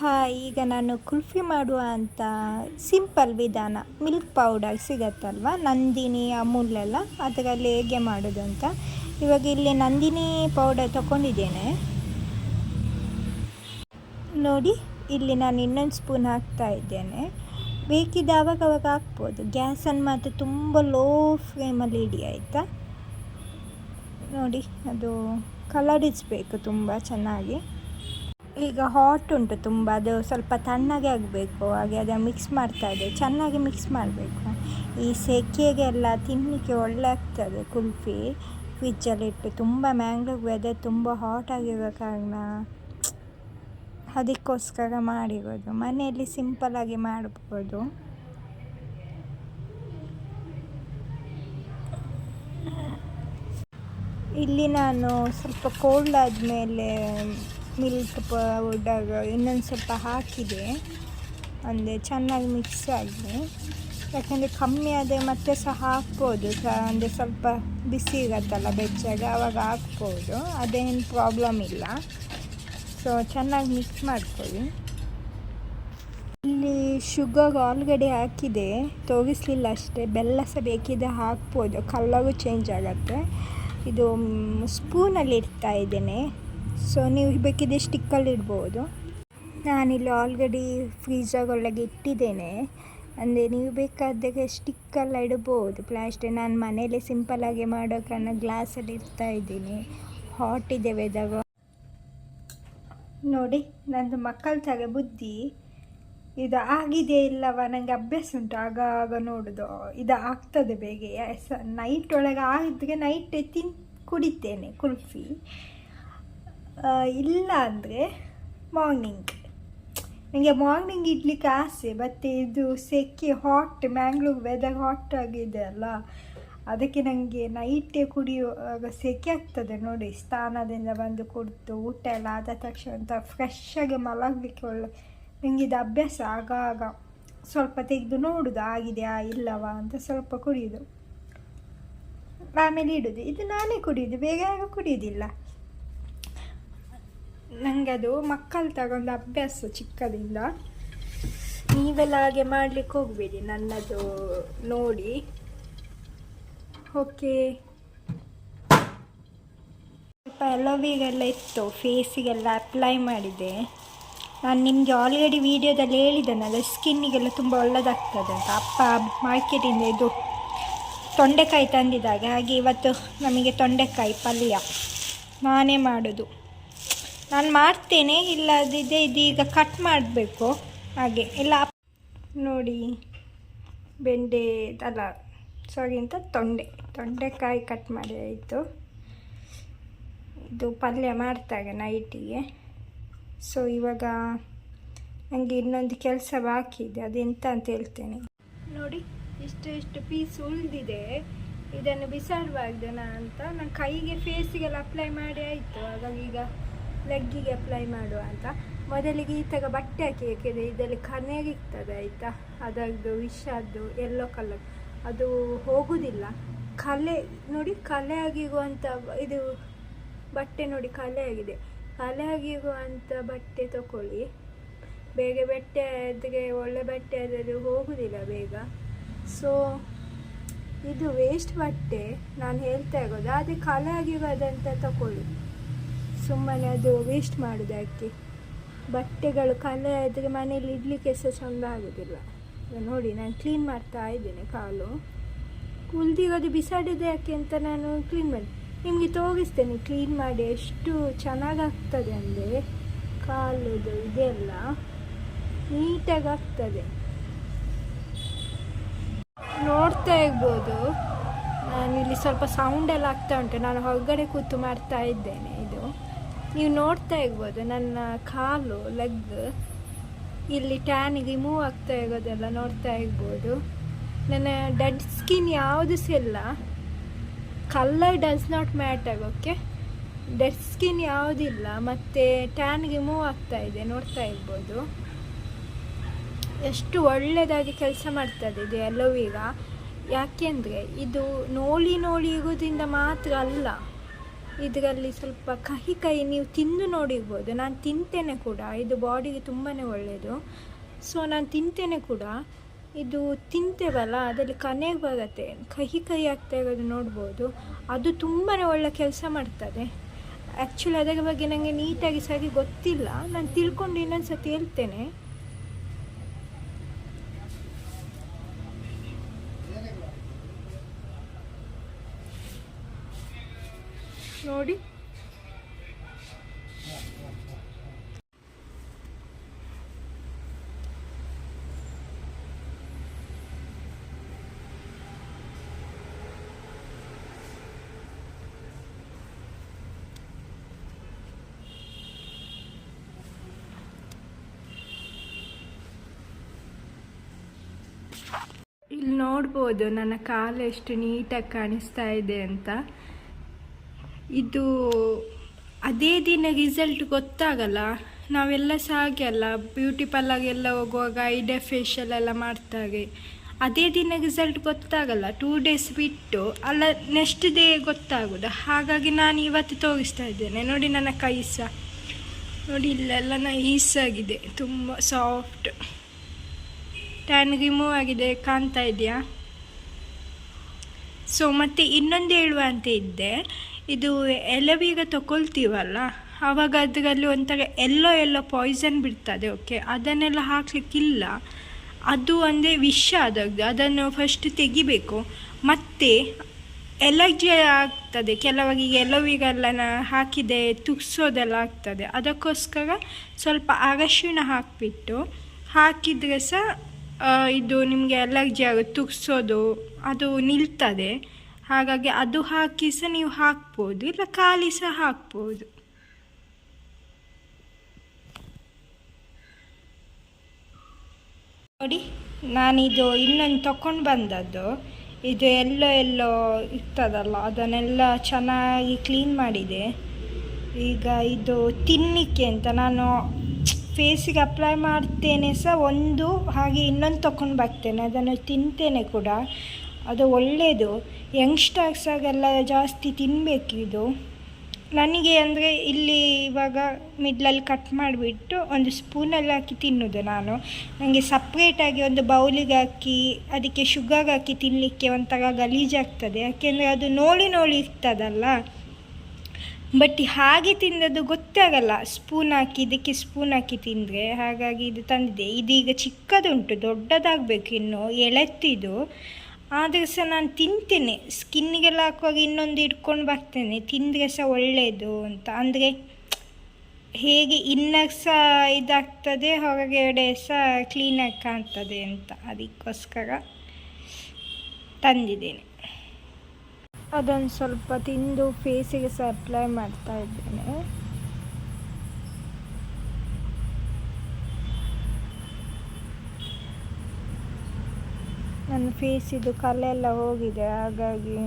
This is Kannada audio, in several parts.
ಹಾಯ್ ಈಗ ನಾನು ಕುಲ್ಫಿ ಮಾಡುವ ಅಂತ ಸಿಂಪಲ್ ವಿಧಾನ. ಮಿಲ್ಕ್ ಪೌಡರ್ ಸಿಗತ್ತಲ್ವ? ನಂದಿನಿ ಅಮೂಲ್ ಎಲ್ಲ ಅದರಲ್ಲಿ ಹೇಗೆ ಮಾಡೋದು ಅಂತ. ಇವಾಗ ಇಲ್ಲಿ ನಂದಿನಿ ಪೌಡರ್ ತಗೊಂಡಿದ್ದೇನೆ. ನೋಡಿ, ಇಲ್ಲಿ ನಾನು ಇನ್ನೊಂದು ಸ್ಪೂನ್ ಹಾಕ್ತಾ ಇದ್ದೇನೆ. ಬೇಕಿದ್ದ ಆವಾಗ ಅವಾಗ ಹಾಕ್ಬೋದು. ಗ್ಯಾಸನ್ನು ಮಾತ್ರ ತುಂಬ ಲೋ ಫ್ಲೇಮಲ್ಲಿ ಇಡಿ, ಆಯಿತಾ? ನೋಡಿ, ಅದು ಕಲರಿಸಬೇಕು ತುಂಬ ಚೆನ್ನಾಗಿ. ಈಗ ಹಾಟ್ ಉಂಟು ತುಂಬ, ಅದು ಸ್ವಲ್ಪ ತಣ್ಣಗೆ ಆಗಬೇಕು, ಹಾಗೆ ಅದನ್ನು ಮಿಕ್ಸ್ ಮಾಡ್ತಾ ಇದೆ ಚೆನ್ನಾಗಿ ಮಿಕ್ಸ್ ಮಾಡಬೇಕು. ಈ ಸೆಕೆಗೆಲ್ಲ ತಿನ್ನಲಿಕ್ಕೆ ಒಳ್ಳೆ ಆಗ್ತದೆ ಕುಲ್ಫಿ. ಫ್ರಿಜ್ಜಲ್ಲಿ ಇಟ್ಟು ತುಂಬ ಮ್ಯಾಂಗ್ಳೂರ್ ವೆದರ್ ತುಂಬ ಹಾಟ್ ಆಗಿರೋ ಕಾರಣ ಅದಕ್ಕೋಸ್ಕರ ಮಾಡಿರೋದು. ಮನೆಯಲ್ಲಿ ಸಿಂಪಲಾಗಿ ಮಾಡ್ಬೋದು. ಇಲ್ಲಿ ನಾನು ಸ್ವಲ್ಪ ಕೋಲ್ಡ್ ಆದಮೇಲೆ ಮಿಲ್ಕ್ ಪೌಡರ್ ಇನ್ನೊಂದು ಸ್ವಲ್ಪ ಹಾಕಿದೆ. ಅಂದರೆ ಚೆನ್ನಾಗಿ ಮಿಕ್ಸ್ ಆಗಿದೆ ಯಾಕೆಂದರೆ ಕಮ್ಮಿ ಆದರೆ ಮತ್ತೆ ಸಹ ಹಾಕ್ಬೋದು. ಸ ಅಂದರೆ ಸ್ವಲ್ಪ ಬಿಸಿ ಇರತ್ತಲ್ಲ ಬೆಚ್ಚಾಗ ಆವಾಗ ಹಾಕ್ಬೋದು. ಅದೇನು ಪ್ರಾಬ್ಲಮ್ ಇಲ್ಲ. ಸೊ ಚೆನ್ನಾಗಿ ಮಿಕ್ಸ್ ಮಾಡ್ಕೊಳ್ಳಿ. ಇಲ್ಲಿ ಶುಗರ್ ಆಲ್ರೆಡಿ ಹಾಕಿದೆ. ತೋರಿಸ್ಲಿಲ್ಲ ಅಷ್ಟೇ. ಬೆಲ್ಲ ಸಹ ಬೇಕಿದೆ ಹಾಕ್ಬೋದು. ಕಲ್ಲರು ಚೇಂಜ್ ಆಗುತ್ತೆ. ಇದು ಸ್ಪೂನಲ್ಲಿ ಇಡ್ತಾ ಇದ್ದೇನೆ. ಸೊ ನೀವು ಬೇಕಿದ್ರೆ ಸ್ಟಿಕ್ಕಲ್ಲಿ ಇಡ್ಬೋದು. ನಾನಿಲ್ಲಿ ಆಲ್ರೆಡಿ ಫ್ರೀಜರ್ ಒಳಗೆ ಇಟ್ಟಿದ್ದೇನೆ. ಅಂದರೆ ನೀವು ಬೇಕಾದಾಗೆ ಸ್ಟಿಕ್ಕೆಲ್ಲ ಇಡ್ಬೋದು. ಪ್ಲಾಸ್ಟಿಕ್ ನಾನು ಮನೇಲಿ ಸಿಂಪಲಾಗಿ ಮಾಡೋ ಕಾರಣ ಗ್ಲಾಸಲ್ಲಿ ಇಡ್ತಾ ಇದ್ದೀನಿ. ಹಾಟ್ ಇದೆ ವೆದಾಗ ನೋಡಿ, ನಂದು ಮಕ್ಕಳ ತಾಗೆ ಬುದ್ಧಿ. ಇದು ಆಗಿದೆ ಇಲ್ಲವ? ನನಗೆ ಅಭ್ಯಾಸ ಉಂಟು ಆಗ ಆಗ ನೋಡೋದು. ಇದು ಆಗ್ತದೆ ಬೇಗ. ಸ ನೈಟ್ ಒಳಗೆ ಆಗಿದ್ದಾಗ ನೈಟ್ ತಿನ್, ಕುಡಿತೇನೆ, ಕುಲ್ಫಿ. ಇಲ್ಲ ಅಂದರೆ ಮಾರ್ನಿಂಗ್ ನನಗೆ ಮಾರ್ನಿಂಗ್ ಇಡ್ಲಿಕ್ಕೆ ಆಸೆ ಮತ್ತು ಇದು ಸೆಕೆ ಹಾಟ್ ಮ್ಯಾಂಗ್ಳೂರ್ ವೆದರ್ ಹಾಟ್ ಆಗಿದೆ ಅಲ್ಲ. ಅದಕ್ಕೆ ನನಗೆ ನೈಟೇ ಕುಡಿಯುವಾಗ ಸೆಕೆ ಆಗ್ತದೆ ನೋಡಿ, ಸ್ನಾನದಿಂದ ಬಂದು ಕುಡಿದು ಊಟ ಎಲ್ಲ ಆದ ತಕ್ಷಣ ಅಂತ ಫ್ರೆಶ್ಶಾಗಿ ಮಲಗಲಿಕ್ಕೆ ಒಳ್ಳೆ ನನಗೆ ಇದು ಅಭ್ಯಾಸ ಆಗಾಗ. ಆಗ ಸ್ವಲ್ಪ ತೆಗೆದು ನೋಡುದು ಆಗಿದೆಯಾ ಇಲ್ಲವಾ ಅಂತ ಸ್ವಲ್ಪ ಕುಡಿಯೋದು. ಆಮೇಲೆ ಇಡೋದು. ಇದು ನಾನೇ ಕುಡಿಯೋದು, ಬೇಗ ಆಗ ಕುಡಿಯೋದಿಲ್ಲ. ನನಗೆ ಅದು ಮಕ್ಕಳು ತಗೊಂಡು ಅಭ್ಯಾಸ ಚಿಕ್ಕದಿಂದ. ನೀವೆಲ್ಲ ಹಾಗೆ ಮಾಡಲಿಕ್ಕೆ ಹೋಗಬೇಡಿ, ನನ್ನದು ನೋಡಿ. ಓಕೆ ಸ್ವಲ್ಪ ಎಲೋವಿಗೆಲ್ಲ ಇತ್ತು ಫೇಸಿಗೆಲ್ಲ ಅಪ್ಲೈ ಮಾಡಿದೆ. ನಾನು ನಿಮಗೆ ಆಲ್ರೆಡಿ ವೀಡಿಯೋದಲ್ಲಿ ಹೇಳಿದ್ದೇನಲ್ಲ ಸ್ಕಿನ್ನಿಗೆಲ್ಲ ತುಂಬ ಒಳ್ಳೆಯದಾಗ್ತದೆ ಅಂತ. ಅಪ್ಪ ಮಾರ್ಕೆಟಿಂದ ಇದು ತೊಂಡೆಕಾಯಿ ತಂದಿದ್ದಾಗೆ ಹಾಗೆ ಇವತ್ತು ನಮಗೆ ತೊಂಡೆಕಾಯಿ ಪಲ್ಯ. ನಾನೇ ಮಾಡೋದು. ನಾನು ಮಾಡ್ತೇನೆ ಇದು ಇದೀಗ ಕಟ್ ಮಾಡಬೇಕು. ಹಾಗೆ ಇಲ್ಲ ನೋಡಿ, ಬೆಂಡೆ ಅಲ್ಲ ಸಾರಿ ಅಂತ ತೊಂಡೆ, ತೊಂಡೆಕಾಯಿ ಕಟ್ ಮಾಡಿ ಆಯಿತು. ಇದು ಪಲ್ಯ ಮಾಡ್ತಾಗ ನೈಟಿಗೆ ಸೊ ಇವಾಗ ನನಗೆ ಇನ್ನೊಂದು ಕೆಲಸ ಬಾಕಿ ಇದೆ ಅದೆಂತ ಅಂತ ಹೇಳ್ತೇನೆ. ನೋಡಿ, ಇಷ್ಟು ಇಷ್ಟು ಪೀಸ್ ಉಳಿದಿದೆ. ಇದನ್ನು ಬಿಸಾಡಬಾರ್ದನ ಅಂತ ನಾನು ಕೈಗೆ ಫೇಸಿಗೆಲ್ಲ ಅಪ್ಲೈ ಮಾಡಿ ಆಯಿತು. ಹಾಗಾಗಿ ಈಗ ಲೆಗ್ಗಿಗೆ ಅಪ್ಲೈ ಮಾಡುವ ಅಂತ. ಮೊದಲಿಗೆ ಈ ಥರ ಬಟ್ಟೆ ಹಾಕಿ ಯಾಕೆಂದರೆ ಇದರಲ್ಲಿ ಕನೆಗಿರ್ತದೆ ಆಯಿತಾ? ಅದರದ್ದು ವಿಷದ್ದು ಎಲ್ಲೋ ಕಲರ್ ಅದು ಹೋಗುವುದಿಲ್ಲ ಕಲೆ, ನೋಡಿ ಕಲೆ ಆಗಿರುವಂಥ ಇದು ಬಟ್ಟೆ ನೋಡಿ ಕಲೆ ಆಗಿದೆ. ಕಲೆ ಆಗಿರುವಂಥ ಬಟ್ಟೆ ತಗೊಳ್ಳಿ ಬೇಗ ಬಟ್ಟೆ ಅದಕ್ಕೆ ಒಳ್ಳೆ ಬಟ್ಟೆ ಆದರೆ ಹೋಗುವುದಿಲ್ಲ ಬೇಗ. ಸೊ ಇದು ವೇಸ್ಟ್ ಬಟ್ಟೆ. ನಾನು ಹೇಳ್ತಾ ಇರೋದು. ಅದೇ ಕಲೆ ಆಗಿರೋದಂತ ತಗೊಳ್ಳಿ ಸುಮ್ಮನೆ ಅದು ವೇಸ್ಟ್ ಮಾಡೋದು ಯಾಕೆ? ಬಟ್ಟೆಗಳು ಕಲೆ ಆದರೆ ಮನೇಲಿ ಇಡಲಿಕ್ಕೆ ಸಹ ಚೆಂದ ಆಗೋದಿಲ್ಲ. ನೋಡಿ, ನಾನು ಕ್ಲೀನ್ ಮಾಡ್ತಾ ಇದ್ದೇನೆ ಕಾಲು. ಉಳ್ದಿರೋದು ಬಿಸಾಡಿದೆ ಯಾಕೆ ಅಂತ ನಾನು ಕ್ಲೀನ್ ಮಾಡಿ, ನಿಮಗೆ ತೋರಿಸ್ತೇನೆ ಕ್ಲೀನ್ ಮಾಡಿ ಎಷ್ಟು ಚೆನ್ನಾಗಾಗ್ತದೆ ಅಂದರೆ ಕಾಲುದು ಇದೆಲ್ಲ ನೀಟಾಗಿ ಆಗ್ತದೆ. ನೋಡ್ತಾ ಇರ್ಬೋದು. ನಾನಿಲ್ಲಿ ಸ್ವಲ್ಪ ಸೌಂಡ್ ಎಲ್ಲ ಆಗ್ತಾ ಉಂಟು, ನಾನು ಹೊರಗಡೆ ಕೂತು ಮಾಡ್ತಾ ಇದ್ದೇನೆ ಇದು. ನೀವು ನೋಡ್ತಾ ಇರ್ಬೋದು, ನನ್ನ ಕಾಲು ಲೆಗ್ ಇಲ್ಲಿ ಟ್ಯಾನ್ ರಿಮೂವ್ ಆಗ್ತಾ ಇರೋದೆಲ್ಲ ನೋಡ್ತಾ ಇರ್ಬೋದು. ನನ್ನ ಡೆಡ್ ಸ್ಕಿನ್ ಯಾವುದು ಇಲ್ಲ. Colour does not matter okay dead skin ಯಾವುದಿಲ್ಲ ಮತ್ತು ಟ್ಯಾನ್ ರಿಮೂವ್ ಆಗ್ತಾ ಇದೆ, ನೋಡ್ತಾ ಇರ್ಬೋದು. ಎಷ್ಟು ಒಳ್ಳೆಯದಾಗಿ ಕೆಲಸ ಮಾಡ್ತದೆ ಇದು ಎಲ್ಲವೀಗ ಯಾಕೆಂದರೆ ಇದು ನೋಳಿ ನೋಳಿ ಇರೋದ್ರಿಂದ ಮಾತ್ರ ಅಲ್ಲ. ಇದರಲ್ಲಿ ಸ್ವಲ್ಪ ಕಹಿ ಕಹಿ ನೀವು ತಿಂದು ನೋಡಿರ್ಬೋದು. ನಾನು ತಿಂತೇನೆ ಕೂಡ. ಇದು ಬಾಡಿಗೆ ತುಂಬಾ ಒಳ್ಳೆಯದು ಸೊ ನಾನು ತಿಂತೇನೆ ಕೂಡ. ಇದು ತಿಂತೇವಲ್ಲ, ಅದರಲ್ಲಿ ಕನೆಗೆ ಬರುತ್ತೆ. ಕಹಿ ಕಹಿ ಆಗ್ತಾ ಇರೋದು ನೋಡ್ಬೋದು. ಅದು ತುಂಬಾ ಒಳ್ಳೆ ಕೆಲಸ ಮಾಡ್ತದೆ. ಆ್ಯಕ್ಚುಲಿ ಅದರ ಬಗ್ಗೆ ನನಗೆ ನೀಟಾಗಿ ಸರಿ ಗೊತ್ತಿಲ್ಲ. ನಾನು ತಿಳ್ಕೊಂಡು ಇನ್ನೊಂದು ಸತಿ ಹೇಳ್ತೇನೆ. ನೋಡಿ. ಇಲ್ಲಿ ನೋಡ್ಬೋದು ನನ್ನ ಕಾಲು ಎಷ್ಟು ನೀಟಾಗಿ ಕಾಣಿಸ್ತಾ ಇದೆ ಅಂತ. ಇದು ಅದೇ ದಿನ ರಿಸಲ್ಟ್ ಗೊತ್ತಾಗಲ್ಲ. ನಾವೆಲ್ಲ ಸಹ ಹಾಗೆ ಅಲ್ಲ ಬ್ಯೂಟಿ ಪಾರ್ಲರ್ಗೆಲ್ಲ ಹೋಗುವಾಗ ಐಡೆ ಫೇಶಿಯಲ್ ಎಲ್ಲ ಮಾಡ್ತಾರೆ ಅದೇ ದಿನ ರಿಸಲ್ಟ್ ಗೊತ್ತಾಗಲ್ಲ. ಟೂ ಡೇಸ್ ಬಿಟ್ಟು ಅಲ್ಲ ನೆಕ್ಸ್ಟ್ ಡೇ ಗೊತ್ತಾಗೋದು. ಹಾಗಾಗಿ ನಾನು ಇವತ್ತು ತೋರಿಸ್ತಾ ಇದ್ದೇನೆ. ನೋಡಿ ನನ್ನ ಕೈ ಸಹ. ನೋಡಿ ಇಲ್ಲೆಲ್ಲ ನೈಸ್ ಆಗಿದೆ ತುಂಬ ಸಾಫ್ಟ್ ಟ್ಯಾನ್ ರಿಮೂವ್ ಆಗಿದೆ. ಕಾಣ್ತಾ ಇದೆಯಾ? ಸೊ ಮತ್ತು ಇನ್ನೊಂದು ಹೇಳುವ ಅಂತ ಇದ್ದೆ. ಇದು ಎಲವೀಗ ತಗೊಳ್ತೀವಲ್ಲ ಆವಾಗ ಅದರಲ್ಲಿ ಒಂಥರ ಎಲ್ಲೋ ಎಲ್ಲೋ ಪಾಯ್ಸನ್ ಬಿಡ್ತದೆ ಓಕೆ ಅದನ್ನೆಲ್ಲ ಹಾಕಲಿಕ್ಕಿಲ್ಲ. ಅದು ಅಂದರೆ ವಿಷ ಅದರದ್ದು ಅದನ್ನು ಫಸ್ಟ್ ತೆಗಿಬೇಕು. ಮತ್ತು ಎಲರ್ಜಿ ಆಗ್ತದೆ, ಕೆಲವರಿಗೆ ಎಲ್ಲವಿಗೆಲ್ಲ ಹಾಕಿದೆ ತುಗ್ಸೋದೆಲ್ಲ ಆಗ್ತದೆ. ಅದಕ್ಕೋಸ್ಕರ ಸ್ವಲ್ಪ ಅರಶಿಣ ಹಾಕಿಬಿಟ್ಟು ಹಾಕಿದರೆ ಸಹ ಇದು ನಿಮಗೆ ಎಲರ್ಜಿ ಆಗುತ್ತೆ ತುಗ್ಸೋದು ಅದು ನಿಲ್ತದೆ. ಹಾಗಾಗಿ ಅದು ಹಾಕಿ ಸಹ ನೀವು ಹಾಕ್ಬೋದು, ಇಲ್ಲ ಖಾಲಿ ಸಹ ಹಾಕ್ಬೋದು. ನೋಡಿ, ನಾನಿದು ಇನ್ನೊಂದು ತಕೊಂಡು ಬಂದದ್ದು. ಇದು ಎಲ್ಲೋ ಎಲ್ಲೋ ಇರ್ತದಲ್ಲ, ಅದನ್ನೆಲ್ಲ ಚೆನ್ನಾಗಿ ಕ್ಲೀನ್ ಮಾಡಿದೆ. ಈಗ ಇದು ತಿನ್ನಲಿಕ್ಕೆ ಅಂತ ನಾನು ಫೇಸಿಗೆ ಅಪ್ಲೈ ಮಾಡ್ತೇನೆ ಸಹ ಒಂದು, ಹಾಗೆ ಇನ್ನೊಂದು ತಗೊಂಡು ಬರ್ತೇನೆ. ಅದನ್ನು ತಿಂತೇನೆ ಕೂಡ. ಅದು ಒಳ್ಳೆಯದು ಯಂಗ್ಸ್ಟರ್ಸಾಗೆಲ್ಲ ಜಾಸ್ತಿ ತಿನ್ನಬೇಕು ಇದು. ನನಗೆ ಅಂದರೆ ಇಲ್ಲಿ ಇವಾಗ ಮಿಡ್ಲಲ್ಲಿ ಕಟ್ ಮಾಡಿಬಿಟ್ಟು ಒಂದು ಸ್ಪೂನಲ್ಲಿ ಹಾಕಿ ತಿನ್ನೋದು ನಾನು. ನನಗೆ ಸಪ್ರೇಟಾಗಿ ಒಂದು ಬೌಲಿಗೆ ಹಾಕಿ, ಅದಕ್ಕೆ ಶುಗರ್ ಹಾಕಿ ತಿನ್ನಲಿಕ್ಕೆ ಒಂಥರ ಗಲೀಜಾಗ್ತದೆ ಯಾಕೆಂದರೆ ಅದು ನೋಳಿ ನೋಳಿ ಇರ್ತದಲ್ಲ. ಬಟ್ ಹಾಗೆ ತಿಂದದ್ದು ಗೊತ್ತಾಗಲ್ಲ ಸ್ಪೂನ್ ಹಾಕಿ, ಇದಕ್ಕೆ ಸ್ಪೂನ್ ಹಾಕಿ ತಿಂದರೆ. ಹಾಗಾಗಿ ಇದು ತಂದಿದೆ ಇದೀಗ ಚಿಕ್ಕದುಂಟು, ದೊಡ್ಡದಾಗಬೇಕು ಇನ್ನು ಎಳೆತ್ತಿದು ಆದರೆ ಸಹ ನಾನು ತಿಂತೇನೆ. ಸ್ಕಿನ್ನಿಗೆಲ್ಲ ಹಾಕುವಾಗ ಇನ್ನೊಂದು ಇಟ್ಕೊಂಡು ಬರ್ತೇನೆ. ತಿಂದರೆ ಸಹ ಒಳ್ಳೆಯದು ಅಂತ. ಅಂದರೆ ಹೇಗೆ ಇನ್ನರ್ ಸಹ ಇದಾಗ್ತದೆ ಹೊರಗಡೆ ಸಹ ಕ್ಲೀನಾಗಿ ಕಾಣ್ತದೆ ಅಂತ. ಅದಕ್ಕೋಸ್ಕರ ತಂದಿದ್ದೇನೆ. ಅದನ್ನು ಸ್ವಲ್ಪ ತಿಂದು ಫೇಸಿಗೆ ಸಹ ಅಪ್ಲೈ ಮಾಡ್ತಾ ಇದ್ದೇನೆ. ನನ್ನ ಫೇಸಿದು ಕಲೆ ಎಲ್ಲ ಹೋಗಿದೆ, ಹಾಗಾಗಿ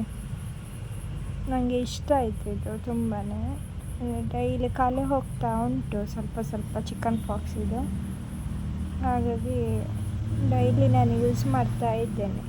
ನನಗೆ ಇಷ್ಟ ಆಯಿತು ಇದು ತುಂಬಾ ಡೈಲಿ ಕಲೆ ಹೋಗ್ತಾ ಉಂಟು, ಸ್ವಲ್ಪ ಸ್ವಲ್ಪ ಚಿಕನ್ ಪಾಕ್ಸ್ ಇದು. ಹಾಗಾಗಿ ಡೈಲಿ ನಾನು ಯೂಸ್ ಮಾಡ್ತಾ ಇದ್ದೇನೆ.